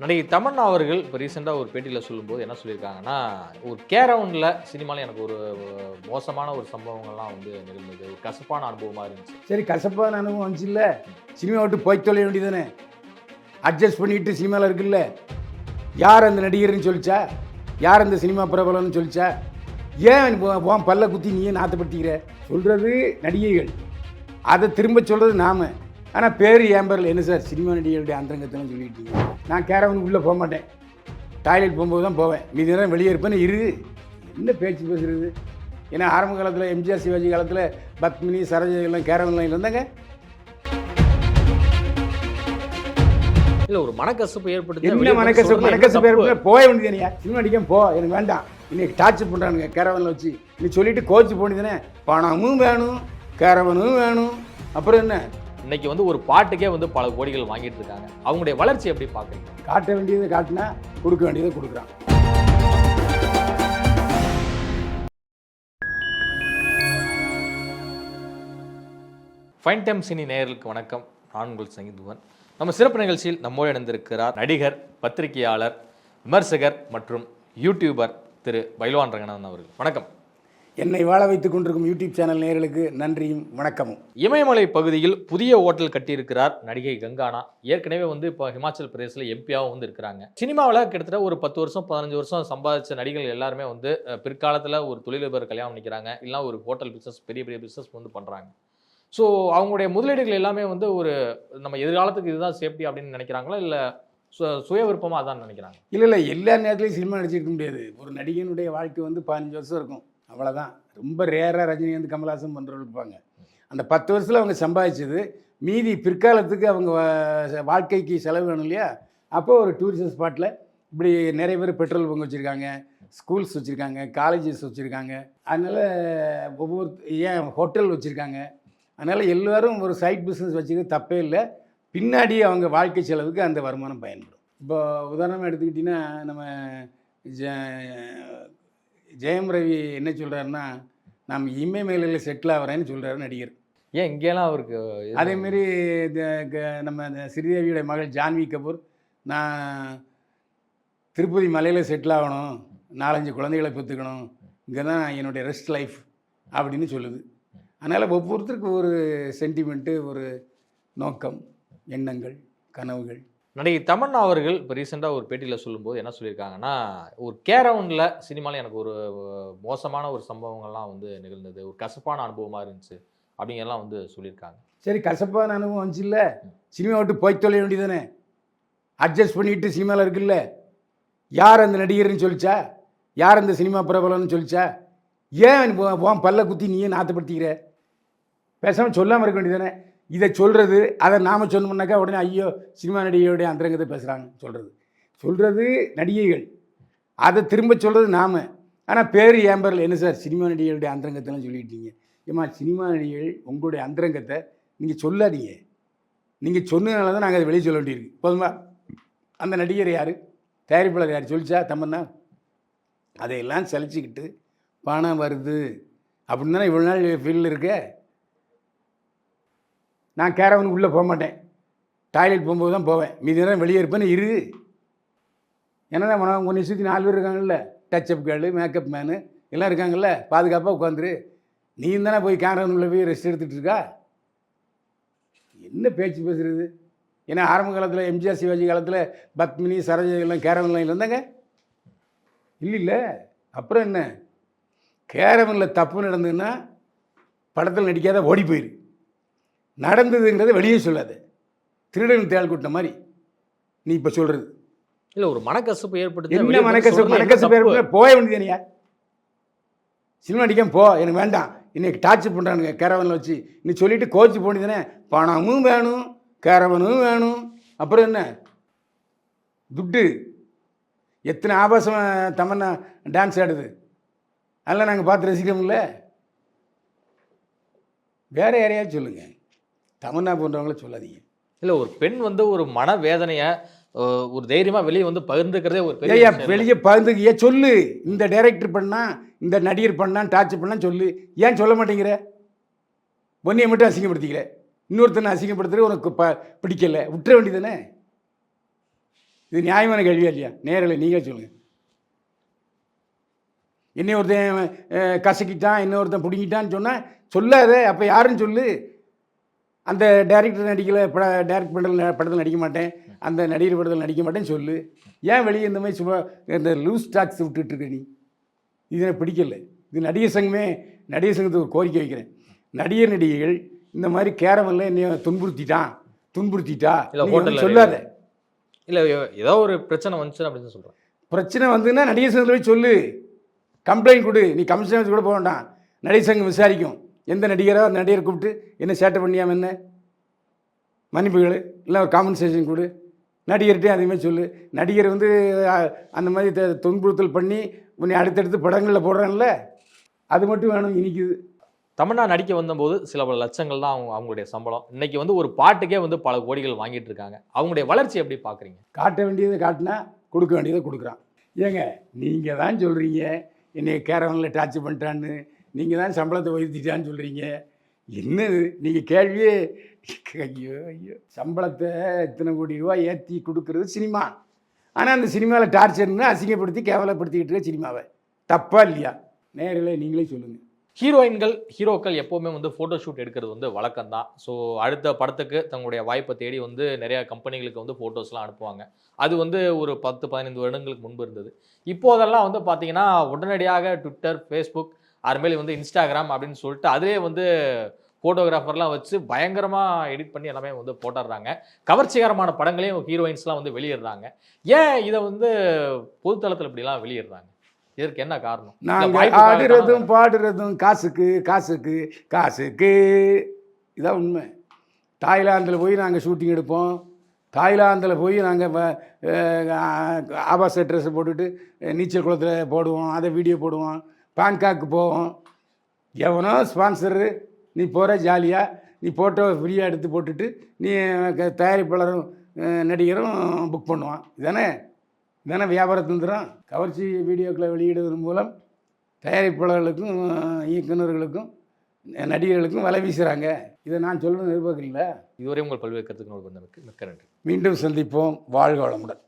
நடிகை தமன்னா அவர்கள் இப்போ ரீசெண்டாக ஒரு பேட்டியில் சொல்லும்போது என்ன சொல்லியிருக்காங்கன்னா ஒரு கேரவுண்டில் சினிமாவில் எனக்கு ஒரு மோசமான ஒரு சம்பவங்கள்லாம் வந்து நிகழ்ந்தது. ஒரு கசப்பான அனுபவமாக இருந்துச்சு. சரி கசப்பான அனுபவம் வந்துச்சு இல்லை? சினிமா விட்டு போய் தொலைய வேண்டியதானே அட்ஜஸ்ட் பண்ணிட்டு சினிமாவில் இருக்குல்ல? யார் அந்த நடிகர்னு சொல்லிச்சா? யார் அந்த சினிமா பிரபலம்னு சொல்லிச்சா? ஏன் பல்ல குத்தி நீயே நாத்தப்படுத்திக்கிற? சொல்கிறது நடிகைகள். அதை திரும்ப சொல்கிறது நாம். ஆனால் பேர் ஏன் பேரில் என்ன சார்? சினிமா நடிகைகளுடைய அந்தரங்கத்தெல்லாம் சொல்லிட்டீங்க. நான் கேரவனுக்கு உள்ளே போக மாட்டேன். டாய்லெட் போகும்போது தான் போவேன். மீதி நேரம் வெளியே இருப்பேன்னு இரு என்ன பேச்சு பேசுறது? ஏன்னா ஆரம்ப காலத்தில் எம்ஜிஆர் சிவாஜி காலத்தில் பத்மினி சரோஜா எல்லாம் கேரவன்லாம் இருந்தாங்க. இல்லை ஒரு மனக்கசப்பு ஏற்படுத்தி என்ன மனக்கசு மனக்கசு பேர் போய வேண்டியதுனியா சினிமா அடிக்க போ. எனக்கு வேண்டாம். இன்னைக்கு டார்ச்சர் பண்ணுறானுங்க கேரவனில் வச்சு. நீ சொல்லிட்டு கோச்சு போனிதானே பணமும் வேணும் கேரவனும் வேணும். அப்புறம் என்ன? இன்னைக்கு வந்து ஒரு பாட்டுக்கே வந்து பல கோடிகள் வாங்கிட்டு இருக்காங்க அவங்களுடைய வளர்ச்சி எப்படி பார்க்குறீங்க? காட்ட வேண்டியதை காட்டினா கொடுக்க வேண்டியதை கொடுக்குறான். ஃபைன் டைம் சினி நேயர்களுக்கு வணக்கம். நான் உங்கள் சங்கீதுவன் நம்ம சிறப்பு நிகழ்ச்சியில் நம்மோடு இணைந்திருக்கிறார் நடிகர் பத்திரிகையாளர் விமர்சகர் மற்றும் யூடியூபர் திரு பைல்வான் ரங்கநாதன் அவர்கள். வணக்கம். என்னை வாழ வைத்துக் கொண்டிருக்கும் யூடியூப் சேனல் நேயர்களுக்கு நன்றியும் வணக்கமும். இமயமலை பகுதியில் புதிய ஹோட்டல் கட்டியிருக்கிறார் நடிகை கங்கானா. ஏற்கனவே வந்து இப்போ ஹிமாச்சல் பிரதேசில் எம்பியாவும் வந்து இருக்கிறாங்க சினிமாவில் கிட்டத்தட்ட ஒரு பத்து வருஷம் பதினஞ்சு வருஷம் சம்பாதிச்ச நடிகர்கள் எல்லாருமே வந்து பிற்காலத்தில் ஒரு தொழிலதிபர் கல்யாணம் பண்ணிக்கிறாங்க. இல்லைனா ஒரு ஹோட்டல் பிஸ்னஸ் பெரிய பெரிய பிஸ்னஸ் வந்து பண்ணுறாங்க ஸோ அவங்களுடைய முதலீடுகள் எல்லாமே வந்து ஒரு நம்ம எதிர்காலத்துக்கு இதுதான் சேஃப்டி அப்படின்னு நினைக்கிறாங்களா? இல்லை சுய விருப்பமாக அதான் நினைக்கிறாங்க? இல்லை இல்லை எல்லா நேரத்துலையும் சினிமா நடிச்சிருக்க முடியாது. ஒரு நடிகனுடைய வாழ்க்கை வந்து பதினஞ்சு வருஷம் இருக்கும். அவ்வளோதான் ரொம்ப ரேராக ரஜினி வந்து கமல்ஹாசன் பண்ணுறவங்க இருப்பாங்க. அந்த பத்து வருஷத்தில் அவங்க சம்பாதிச்சது. மீதி பிற்காலத்துக்கு அவங்க வாழ்க்கைக்கு செலவு வேணும் இல்லையா? அப்போ ஒரு டூரிஸ்ட் ஸ்பாட்டில் இப்படி நிறைய பேர் பெட்ரோல் பங்கு வச்சுருக்காங்க ஸ்கூல்ஸ் வச்சுருக்காங்க காலேஜஸ் வச்சுருக்காங்க. அதனால் ஒவ்வொரு ஏன் ஹோட்டல் வச்சுருக்காங்க. அதனால் எல்லோரும் ஒரு சைட் பிஸ்னஸ் வச்சுக்கிறது தப்பே இல்லை. பின்னாடி அவங்க வாழ்க்கை செலவுக்கு அந்த வருமானம் பயன்படும். இப்போ உதாரணமாக எடுத்துக்கிட்டிங்கன்னா நம்ம ஜ- ஜெயம் ரவி என்ன சொல்கிறாருன்னா நாம் இமயமலையில் செட்டில் ஆகிறேன்னு சொல்கிறாரு நடிகர். ஏன் இங்கேலாம் அவருக்கு அதேமாரி நம்ம இந்த ஸ்ரீதேவியோட மகள் ஜான்வி கபூர் நான் திருப்பதி மலையில் செட்டில் ஆகணும் நாலஞ்சு குழந்தைகளை பெற்றுக்கணும் இங்கே தான் என்னுடைய ரெஸ்ட் லைஃப் அப்படின்னு சொல்லுது. அதனால் ஒவ்வொருத்தருக்கும் ஒரு சென்டிமெண்ட்டு ஒரு நோக்கம் எண்ணங்கள் கனவுகள். நடிகை தமன்னா அவர்கள் இப்போ ரீசெண்டாக ஒரு பேட்டியில் சொல்லும்போது என்ன சொல்லியிருக்காங்கன்னா ஒரு கேரவுண்டில் சினிமாவில் எனக்கு ஒரு மோசமான ஒரு சம்பவங்கள்லாம் வந்து நிகழ்ந்தது. ஒரு கசப்பான அனுபவமாக இருந்துச்சு அப்படிங்கெல்லாம் வந்து சொல்லியிருக்காங்க. சரி கசப்பான அனுபவம் வந்துச்சு இல்லை? சினிமா விட்டு போய் தொலைய வேண்டியதானே அட்ஜஸ்ட் பண்ணிட்டு சினிமாவில் இருக்குல்ல? யார் அந்த நடிகர்னு சொல்லிச்சா? யார் அந்த சினிமா பிரபலம்னு சொல்லிச்சா? ஏன் பல்ல குத்தி நீயே நாத்தப்படுத்திக்கிற? பேசாமல் சொல்லாமல் இருக்க வேண்டியதானே இதை சொல்கிறது அதை நாம் சொன்னோம்னாக்கா உடனே ஐயோ சினிமா நடிகையோடைய அந்தரங்கத்தை பேசுகிறாங்க சொல்கிறது சொல்கிறது நடிகைகள். அதை திரும்ப சொல்கிறது நாம். ஆனால் பேர் ஏம்பரில் என்ன சார்? சினிமா நடிகைகளுடைய அந்தரங்கத்தெல்லாம் சொல்லிட்டீங்க. ஏம்மா சினிமா நடிகைகள் உங்களுடைய அந்தரங்கத்தை நீங்கள் சொல்லாதீங்க. நீங்கள் சொன்னதுனால தான் நாங்கள் அதை வெளியே சொல்ல வேண்டியிருக்கு. போதுமா? அந்த நடிகர் யார்? தயாரிப்பாளர் யார்? சொல்லிச்சா தம்மன்னா அதையெல்லாம் செலச்சிக்கிட்டு பணம் வருது. அப்படின்னு தானே இவ்வளோ நாள் ஃபீல்டில் இருக்க நான் கேரவனுக்கு உள்ளே போக மாட்டேன். டாய்லெட் போகும்போது தான் போவேன். மீதி நேரம் வெளியே இருப்பேன்னு இரு. ஏன்னா மனம் உன்னை சுற்றி நாலு பேர் இருக்காங்கல்ல? டச்சப் கேர்ளு மேக்கப் மேனு எல்லாம் இருக்காங்கல்ல? பாதுகாப்பாக உட்காந்துரு. நீ தானே போய் கேரவன் உள்ள போய் ரெஸ்ட் எடுத்துகிட்டு இருக்கா? என்ன பேச்சு பேசுகிறது ஏன்னா ஆரம்ப காலத்தில் எம்ஜிஆர் சிவாஜி காலத்தில் பத்மினி சரோஜா எல்லாம் கேரவன்லாம் இருந்தாங்க. இல்லை இல்லை. அப்புறம் என்ன? கேரவனில் தப்பு நடந்ததுன்னா படத்தில் நடிக்காத ஓடி போயிரு. நடந்ததுங்கிறத வெளியே சொல்லாத. திருடன் தேள் கூட்ட மாதிரி நீ இப்போ சொல்கிறது இல்லை ஒரு மனக்கசப்பு ஏற்படுத்தி என்ன வெளிய வந்து மனக்கசு சொல்றது மனக்கசு என்ன பேர் தப்பு? போய வேண்டியதுனியா சினிமா அடிக்க போ எனக்கு வேண்டாம். இன்னைக்கு டார்ச்சர் பண்ணுறானுங்க கேரவனில் வச்சு. நீ சொல்லிட்டு கோச்சு போனிதானே பணமும் வேணும் கேரவனும் வேணும். அப்புறம் என்ன? துட்டு. எத்தனை ஆபாசம் தமன்னா டான்ஸ் ஆடுது. அதெல்லாம் நாங்கள் பார்த்து ரசிக்கிறோம்ல. வேற யாரையாவது சொல்லுங்க. தமன்னா போன்றவங்கள சொல்லாதீங்க. இல்லை ஒரு பெண் வந்து ஒரு மன வேதனையை ஒரு தைரியமா வெளியே வந்து பகிர்ந்துக்கிறதே ஒரு பெரிய. வெளியே பகிர்ந்து ஏன் சொல்லு. இந்த டைரக்டர் பண்ணா இந்த நடிகர் பண்ணா டார்ச்சர் பண்ணா சொல்லு. ஏன் சொல்ல மாட்டேங்கிற? ஒன்றையை மட்டும் அசிங்கப்படுத்திக்கிற இன்னொருத்தனை அசிங்கப்படுத்துறது உனக்கு ப பிடிக்கல. விட்டுற வேண்டியதானே இது நியாயமான கேள்வியா இல்லையா? நேரில் நீங்களே சொல்லுங்கள் அஹ், கசக்கிட்டான் இன்னொருத்தன் பிடுங்கிட்டான்னு சொன்னால் சொல்லாத. அப்போ யாருன்னு சொல்லு? அந்த டைரக்டர் நடிக்கல பட டைரக்ட் பண்ணுற படத்தில் நடிக்க மாட்டேன். அந்த நடிகர் படத்தில் நடிக்க மாட்டேன்னு சொல்லு. ஏன் வெளியே இந்த மாதிரி சும்மா இந்த லூஸ் டாக்ஸ் விட்டுட்டு இருக்க நீ? இது எனக்கு பிடிக்கல. இது நடிகர் சங்கமே நடிகர் சங்கத்துக்கு ஒரு கோரிக்கை வைக்கிறேன். நடிகர் நடிகைகள் இந்த மாதிரி கேரவனில் என்னைய துன்புறுத்திட்டான். துன்புறுத்திட்டா? இல்ல, சொல்லாத. இல்ல ஏதோ ஒரு பிரச்சனை வந்துச்சு அப்படின்னு சொல்றேன். பிரச்சனை வந்துன்னா நடிகர் சங்கத்தில் போய் சொல்லு. கம்ப்ளைண்ட் கொடு. நீ கமிஷனர் கூட போக வேண்டாம். நடிகர் சங்கம் விசாரிக்கும். எந்த நடிகரோ நடிகரை கூப்பிட்டு என்ன சேட்டை பண்ணியாம என்ன மன்னிப்புகள் இல்லை ஒரு காம்பன்சேஷன் கொடு. நடிகர்கிட்டையும் அதே மாதிரி சொல்லு. நடிகர் வந்து அந்த மாதிரி துன்புறுத்தல் பண்ணி உன்னை அடுத்தடுத்து படங்களில் போடுறான்ல அது மட்டும் வேணும் இனிக்குது. தமிழ்நா நடிக்க வந்தபோது சில பல லட்சங்கள் தான் அவங்க அவங்களுடைய சம்பளம். இன்னைக்கு வந்து ஒரு பாட்டுக்கே வந்து பல கோடிகள் வாங்கிட்டு இருக்காங்க. அவங்களுடைய வளர்ச்சி எப்படி பாக்குறீங்க? காட்ட வேண்டியதை காட்டினா கொடுக்க வேண்டியதை கொடுக்குறான். ஏங்க நீங்கள் தான் சொல்கிறீங்க என்னை கேரவனில் டார்ச்சர் பண்ணிட்டான்னு. நீங்கள் தான் சம்பளத்தை உயர்த்திட்டான்னு சொல்கிறீங்க என்னது? நீங்கள் கேள்வியே ஐயோ ஐயோ. சம்பளத்தை இத்தனை கோடி ரூபாய் ஏற்றி கொடுக்கறது சினிமா. ஆனால் அந்த சினிமாவில் டார்ச்சர்னு அசிங்கப்படுத்தி கேவலப்படுத்திக்கிட்டு இருக்க சினிமாவை. தப்பா இல்லையா? நேரில் நீங்களே சொல்லுங்கள் ஹீரோயின்கள் ஹீரோக்கள் எப்போவுமே வந்து ஃபோட்டோ ஷூட் எடுக்கிறது வந்து வழக்கம் தான் ஸோ அடுத்த படத்துக்கு தங்களுடைய வாய்ப்பை தேடி வந்து நிறையா கம்பெனிகளுக்கு வந்து ஃபோட்டோஸ்லாம் அனுப்புவாங்க. அது வந்து ஒரு பத்து பதினைந்து வருடங்களுக்கு முன்பு இருந்தது. இப்போதெல்லாம் வந்து பார்த்தீங்கன்னா உடனடியாக ட்விட்டர் ஃபேஸ்புக் அதுமாரி வந்து இன்ஸ்டாகிராம் அப்படின்னு சொல்லிட்டு அதிலே வந்து ஃபோட்டோகிராஃபர்லாம் வச்சு பயங்கரமாக எடிட் பண்ணி எல்லாமே வந்து போட்டுடுறாங்க. கவர்ச்சிகரமான படங்களையும் ஹீரோயின்ஸ்லாம் வந்து வெளியிடுறாங்க. ஏன் இதை வந்து பொதுத்தளத்தில் இப்படிலாம் வெளியிடுறாங்க? இதற்கு என்ன காரணம்? நாங்கள் ஆடுறதும் பாடுறதும் காசுக்கு காசுக்கு காசுக்கு. இதான் உண்மை. தாய்லாந்தில் போய் நாங்கள் ஷூட்டிங் எடுப்போம். தாய்லாந்தில் போய் நாங்கள் ஆபாச ட்ரெஸ்ஸை போட்டுட்டு நீச்சல் குளத்தில் போடுவோம். அதை வீடியோ போடுவோம். பாங்காக்கு போவோம். எவனோ ஸ்பான்சரு நீ போகிற ஜாலியாக நீ ஃபோட்டோ ஃப்ரீயாக எடுத்து போட்டுட்டு நீ தயாரிப்பாளரும் நடிகரும் புக் பண்ணுவான். இதானே? இதானே வியாபார தந்திரம்? கவர்ச்சி வீடியோக்களை வெளியிடுவதன் மூலம் தயாரிப்பாளர்களுக்கும் அஹ், இயக்குனர்களுக்கும் நடிகர்களுக்கும் வலை வீசுகிறாங்க இதை நான் சொல்லணும்னு எதிர்பார்க்குறீங்களா இதுவரை உங்கள் பல்வேறு கருத்துக்கள் வந்தமைக்கு மிக்க நன்றி. மீண்டும் சந்திப்போம். வாழ்க வளமுடன்.